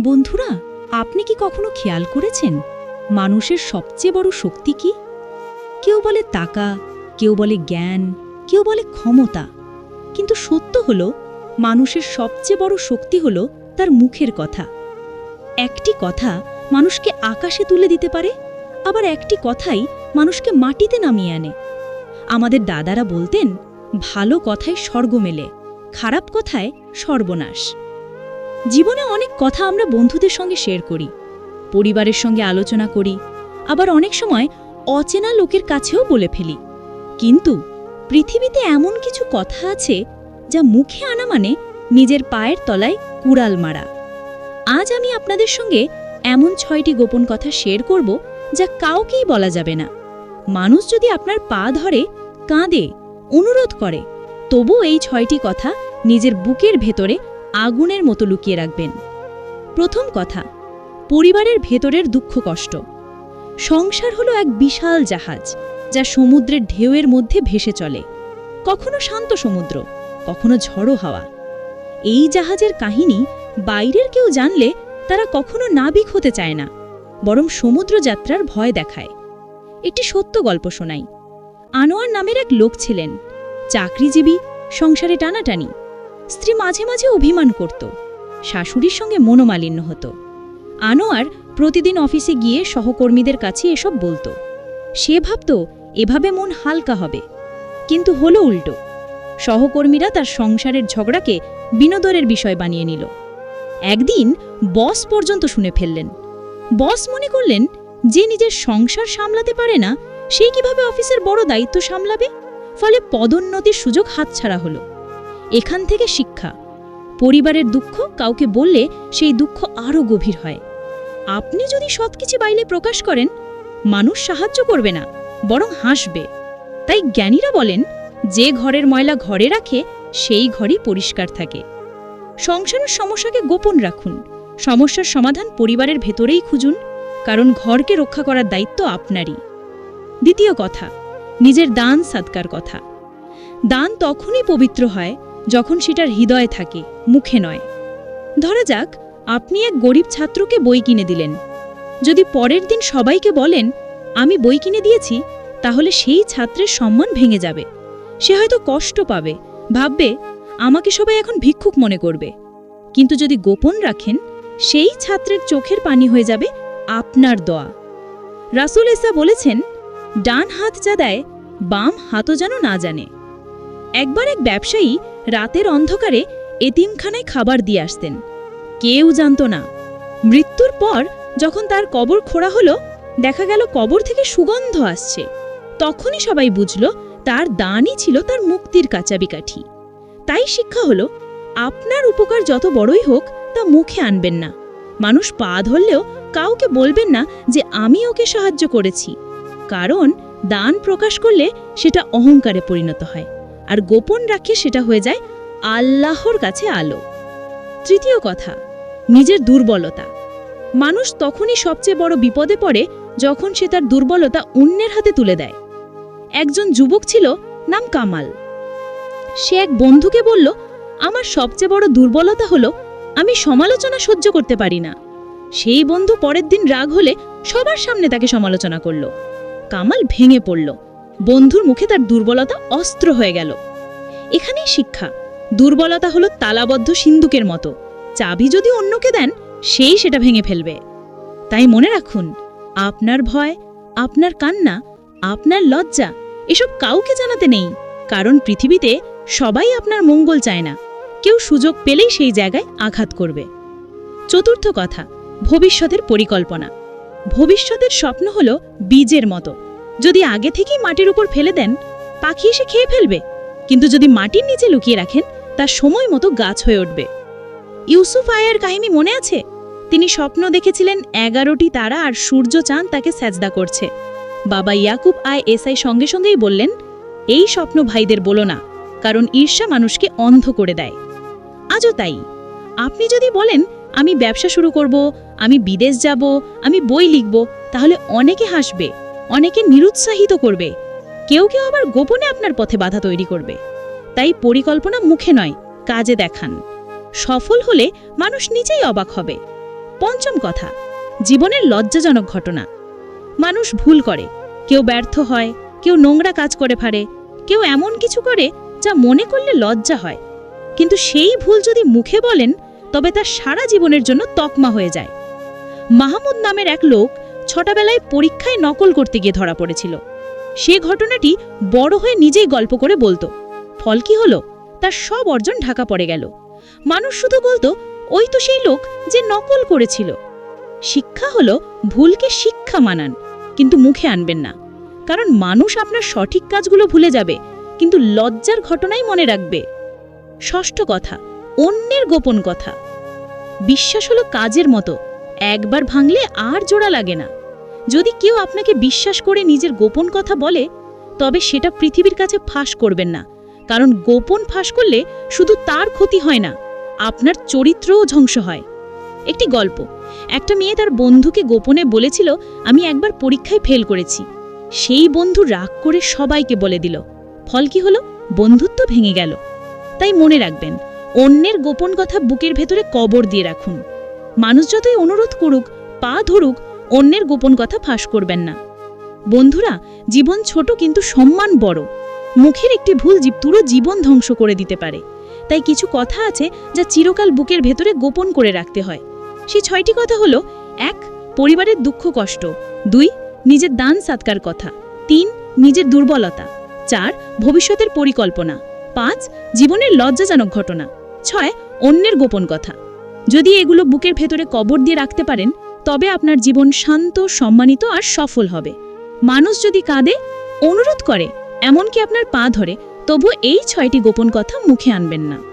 বন্ধুরা, আপনি কি কখনো খেয়াল করেছেন মানুষের সবচেয়ে বড় শক্তি কি? কেউ বলে টাকা, কেউ বলে জ্ঞান, কেউ বলে ক্ষমতা। কিন্তু সত্য হল, মানুষের সবচেয়ে বড় শক্তি হল তার মুখের কথা। একটি কথা মানুষকে আকাশে তুলে দিতে পারে, আবার একটি কথাই মানুষকে মাটিতে নামিয়ে আনে। আমাদের দাদারা বলতেন, ভালো কথায় স্বর্গ মেলে, খারাপ কথায় সর্বনাশ। জীবনে অনেক কথা আমরা বন্ধুদের সঙ্গে শেয়ার করি, পরিবারের সঙ্গে আলোচনা করি, আবার অনেক সময় অচেনা লোকের কাছেও বলে ফেলি। কিন্তু পৃথিবীতে এমন কিছু কথা আছে যা মুখে আনা মানে নিজের পায়ের তলায় কুড়াল মারা। আজ আমি আপনাদের সঙ্গে এমন ছয়টি গোপন কথা শেয়ার করব যা কাউকেই বলা যাবে না। মানুষ যদি আপনার পা ধরে, কাঁদে, অনুরোধ করে তবু এই ছয়টি কথা নিজের বুকের ভেতরে আগুনের মতো লুকিয়ে রাখবেন। প্রথম কথা, পরিবারের ভেতরের দুঃখ কষ্ট। সংসার হলো এক বিশাল জাহাজ, যা সমুদ্রের ঢেউয়ের মধ্যে ভেসে চলে। কখনো শান্ত সমুদ্র, কখনো ঝড়ো হাওয়া। এই জাহাজের কাহিনী বাইরের কেউ জানলে তারা কখনো নাবিক হতে চায় না, বরং সমুদ্র যাত্রার ভয় দেখায়। একটি সত্য গল্প শোনাই। আনোয়ার নামের এক লোক ছিলেন। চাকরিজীবী, সংসারে টানাটানি। স্ত্রী মাঝে মাঝে অভিমান করত। শাশুড়ির সঙ্গে মনোমালিন্য হতো। আনোয়ার প্রতিদিন অফিসে গিয়ে সহকর্মীদের কাছে এসব বলতো। সে ভাবত, এভাবে মন হালকা হবে। কিন্তু হলো উল্টো। সহকর্মীরা তার সংসারের ঝগড়াকে বিনোদনের বিষয় বানিয়ে নিল। একদিন বস পর্যন্ত শুনে ফেললেন। বস মনে করলেন, যে নিজের সংসার সামলাতে পারে না সেই কীভাবে অফিসের বড় দায়িত্ব সামলাবে? ফলে পদোন্নতির সুযোগ হাতছাড়া হলো। এখান থেকে শিক্ষা। পরিবারের দুঃখ কাউকে বললে সেই দুঃখ আরও গভীর হয়। আপনি যদি সৎকিছু বাইলে প্রকাশ করেন, মানুষ সাহায্য করবে না, বরং হাসবে। তাই জ্ঞানীরা বলেন, যে ঘরের ময়লা ঘরে রাখে, সেই ঘরই পরিষ্কার থাকে। সংসারের সমস্যাকে গোপন রাখুন। সমস্যার সমাধান পরিবারের ভেতরেই খুঁজুন, কারণ ঘরকে রক্ষা করার দায়িত্ব আপনারই। দ্বিতীয় কথা, নিজের দান সাদকার কথা। দান তখনই পবিত্র হয় যখন সেটার হৃদয়ে থাকে, মুখে নয়। ধরা যাক, আপনি এক গরিব ছাত্রকে বই কিনে দিলেন। যদি পরের দিন সবাইকে বলেন, আমি বই কিনে দিয়েছি, তাহলে সেই ছাত্রের সম্মান ভেঙে যাবে। সে হয়তো কষ্ট পাবে, ভাববে, আমাকে সবাই এখন ভিক্ষুক মনে করবে। কিন্তু যদি গোপন রাখেন, সেই ছাত্রের চোখের পানি হয়ে যাবে আপনার দোয়া। রাসুল এসা বলেছেন, ডান হাত যা দেয়, বাম হাতও যেন না জানে। একবার এক ব্যবসায়ী রাতের অন্ধকারে এতিমখানায় খাবার দিয়ে আসতেন। কেউ জানত না। মৃত্যুর পর যখন তার কবর খোঁড়া হলো, দেখা গেল কবর থেকে সুগন্ধ আসছে। তখনই সবাই বুঝল, তার দানই ছিল তার মুক্তির কাচাবিকাঠি। তাই শিক্ষা হলো, আপনার উপকার যত বড়ই হোক, তা মুখে আনবেন না। মানুষ পা ধরলেও কাউকে বলবেন না যে, আমি ওকে সাহায্য করেছি। কারণ দান প্রকাশ করলে সেটা অহংকারে পরিণত হয়। আর গোপন রাখে সেটা হয়ে যায় আল্লাহর কাছে আলো। তৃতীয় কথা, নিজের দুর্বলতা। মানুষ তখনই সবচেয়ে বড় বিপদে পড়ে যখন সে তার দুর্বলতা অন্যের হাতে তুলে দেয়। একজন যুবক ছিল, নাম কামাল। সে এক বন্ধুকে বলল, আমার সবচেয়ে বড় দুর্বলতা হলো, আমি সমালোচনা সহ্য করতে পারি না। সেই বন্ধু পরের দিন রাগ হলে সবার সামনে তাকে সমালোচনা করল। কামাল ভেঙে পড়ল। বন্ধুর মুখে তার দুর্বলতা অস্ত্র হয়ে গেল। এখানেই শিক্ষা। দুর্বলতা হলো তালাবদ্ধ সিন্দুকের মতো। চাবি যদি অন্যকে দেন, সেই সেটা ভেঙে ফেলবে। তাই মনে রাখুন, আপনার ভয়, আপনার কান্না, আপনার লজ্জা, এসব কাউকে জানাতে নেই। কারণ পৃথিবীতে সবাই আপনার মঙ্গল চায় না। কেউ সুযোগ পেলেই সেই জায়গায় আঘাত করবে। চতুর্থ কথা, ভবিষ্যতের পরিকল্পনা। ভবিষ্যতের স্বপ্ন হলো বীজের মতো। যদি আগে থেকেই মাটির উপর ফেলে দেন, পাখি এসে খেয়ে ফেলবে। কিন্তু যদি মাটির নিচে লুকিয়ে রাখেন, তা সময় মতো গাছ হয়ে উঠবে। ইউসুফ আয়ের কাহিনী মনে আছে? তিনি স্বপ্ন দেখেছিলেন এগারোটি তারা আর সূর্য চাঁদ তাকে স্যাজদা করছে। বাবা ইয়াকুব আয় এসআই সঙ্গে সঙ্গেই বললেন, এই স্বপ্ন ভাইদের বলো না, কারণ ঈর্ষা মানুষকে অন্ধ করে দেয়। আজও তাই। আপনি যদি বলেন, আমি ব্যবসা শুরু করব, আমি বিদেশ যাব, আমি বই লিখব, তাহলে অনেকে হাসবে। অনেকে নিরুৎসাহিত করবে। কেউ কেউ আবার গোপনে আপনার পথে বাধা তৈরি করবে। তাই পরিকল্পনা মুখে নয়, কাজে দেখান। সফল হলে মানুষ নিজেই অবাক হবে। পঞ্চম কথা, জীবনের লজ্জাজনক ঘটনা। মানুষ ভুল করে। কেউ ব্যর্থ হয়, কেউ নোংরা কাজ করে ফারে কেউ এমন কিছু করে যা মনে করলে লজ্জা হয়। কিন্তু সেই ভুল যদি মুখে বলেন, তবে তার সারা জীবনের জন্য তকমা হয়ে যায়। মাহমুদ নামের এক লোক ছোটবেলায় পরীক্ষায় নকল করতে গিয়ে ধরা পড়েছিল। সে ঘটনাটি বড় হয়ে নিজেই গল্প করে বলতো। ফল কি হলো? তার সব অর্জন ঢাকা পড়ে গেল। মানুষ শুধু বলতো, ওই তো সেই লোক যে নকল করেছিল। শিক্ষা হলো ভুলকে শিক্ষা মানান, কিন্তু মুখে আনবেন না। কারণ মানুষ আপনার সঠিক কাজগুলো ভুলে যাবে, কিন্তু লজ্জার ঘটনাই মনে রাখবে। ষষ্ঠ কথা, অন্যের গোপন কথা। বিশ্বাস হলো কাজের মতো, একবার ভাঙলে আর জোড়া লাগে না। যদি কেউ আপনাকে বিশ্বাস করে নিজের গোপন কথা বলে, তবে সেটা পৃথিবীর কাছে ফাঁস করবেন না। কারণ গোপন ফাঁস করলে শুধু তার ক্ষতি হয় না, আপনার চরিত্রও ধ্বংস হয়। একটি গল্প। একটা মেয়ে তার বন্ধুকে গোপনে বলেছিল, আমি একবার পরীক্ষায় ফেল করেছি। সেই বন্ধু রাগ করে সবাইকে বলে দিল। ফল কি হলো? বন্ধুত্ব ভেঙে গেল। তাই মনে রাখবেন, অন্যের গোপন কথা বুকের ভেতরে কবর দিয়ে রাখুন। মানুষ যতই অনুরোধ করুক, পা ধরুক অন্যের গোপন কথা ফাঁস করবেন না। বন্ধুরা, জীবন ছোট কিন্তু সম্মান বড়। মুখের একটি ভুল জীব পুরো জীবন ধ্বংস করে দিতে পারে। তাই কিছু কথা আছে যা চিরকাল বুকের ভেতরে গোপন করে রাখতে হয়। সেই ছয়টি কথা হলো, এক, পরিবারের দুঃখ কষ্ট। দুই, নিজের দান সাতকার কথা। তিন, নিজের দুর্বলতা। চার, ভবিষ্যতের পরিকল্পনা। পাঁচ, জীবনের লজ্জাজনক ঘটনা। ছয়, অন্যের গোপন কথা। যদি এগুলো বুকের ভেতরে কবর দিয়ে রাখতে পারেন তবে আপনার জীবন শান্ত, সম্মানিত আর সফল হবে। মানুষ যদি কাঁদে, অনুরোধ করে, এমনকি আপনার পা ধরে, তবু এই ছয়টি গোপন কথা মুখে আনবেন না।